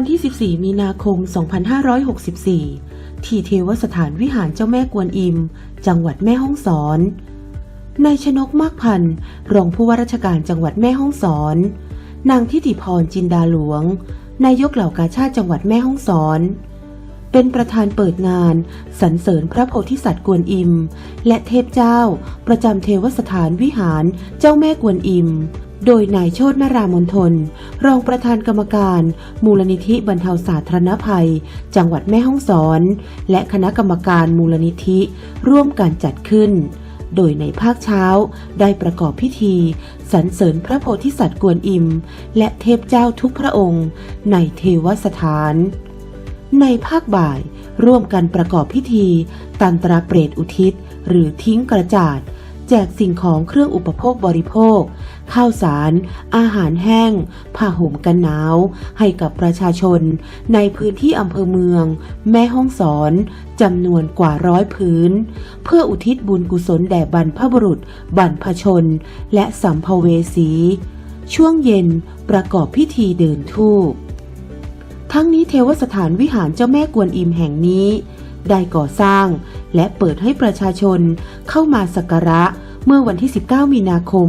วันที่ 14 มีนาคม 2564 ที่เทวสถานวิหารเจ้าแม่กวนอิม จังหวัดแม่ฮ่องสอนนายชนกมากพันธ์รองผู้ว่าราชการจังหวัดแม่ฮ่องสอน นางทิติพรจินดาหลวง นายกเหล่ากาชาติจังหวัดแม่ฮ่องสอน เป็นประธานเปิดงานสรรเสริญพระโพธิสัตว์กวนอิม และเทพเจ้า ประจำเทวสถานวิหารเจ้าแม่กวนอิม โดยนายโชตนารามนทน รองประธานกรรมการ มูลนิธิบรรเทาสาธารณภัย จังหวัดแม่ฮ่องสอน และคณะกรรมการมูลนิธิร่วมกันจัดขึ้น โดยในภาคเช้าได้ประกอบพิธีสรรเสริญพระโพธิสัตว์กวนอิม และเทพเจ้าทุกพระองค์ ในเทวสถาน ในภาคบ่ายร่วมกันประกอบพิธีตันตราเปรตอุทิศ หรือทิ้งกระจาด แจกสิ่งของเครื่องอุปโภคบริโภค ข้าวสาร อาหารแห้ง ผ้าห่มกันหนาว ให้กับประชาชน ในพื้นที่อำเภอเมือง แม่ห้องสอนจำนวนกว่าร้อยพื้น เพื่ออุทิศบุญกุศลแด่บรรพบุรุษ บรรพชน และสัมภเวสี ช่วงเย็นประกอบพิธีเดินทูปทั้งนี้เทวสถานวิหารเจ้าแม่กวนอิมแห่งนี้ ได้ก่อสร้าง และเปิดให้ประชาชนเข้ามาสักการะเมื่อวันที่ 19 มีนาคม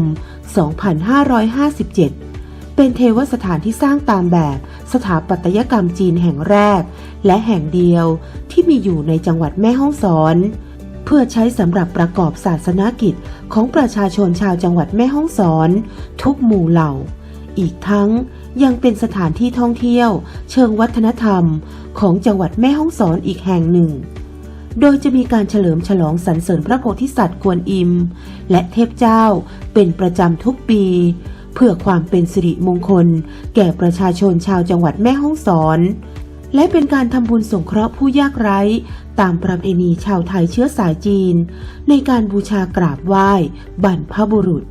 2557 เป็นเทวสถานที่สร้างตามแบบสถาปัตยกรรมจีนแห่งแรก และแห่งเดียวที่มีอยู่ในจังหวัดแม่ฮ่องสอน เพื่อใช้สำหรับประกอบศาสนากิจของประชาชนชาวจังหวัดแม่ฮ่องสอน ทุกหมู่เหล่า อีกทั้งยังเป็นสถานที่ท่องเที่ยว เชิงวัฒนธรรม ของจังหวัดแม่ฮ่องสอนอีกแห่งหนึ่ง โดยจะมีการเฉลิมฉลองสรรเสริญพระโพธิสัตว์กวนอิม และเทพเจ้าเป็นประจำทุกปี เพื่อความเป็นสิริมงคล แก่ประชาชนชาวจังหวัดแม่ฮ่องสอน และเป็นการทำบุญสงเคราะห์ผู้ยากไร้ ตามประเพณีชาวไทยเชื้อสายจีน ในการบูชากราบไหว้บรรพบุรุษ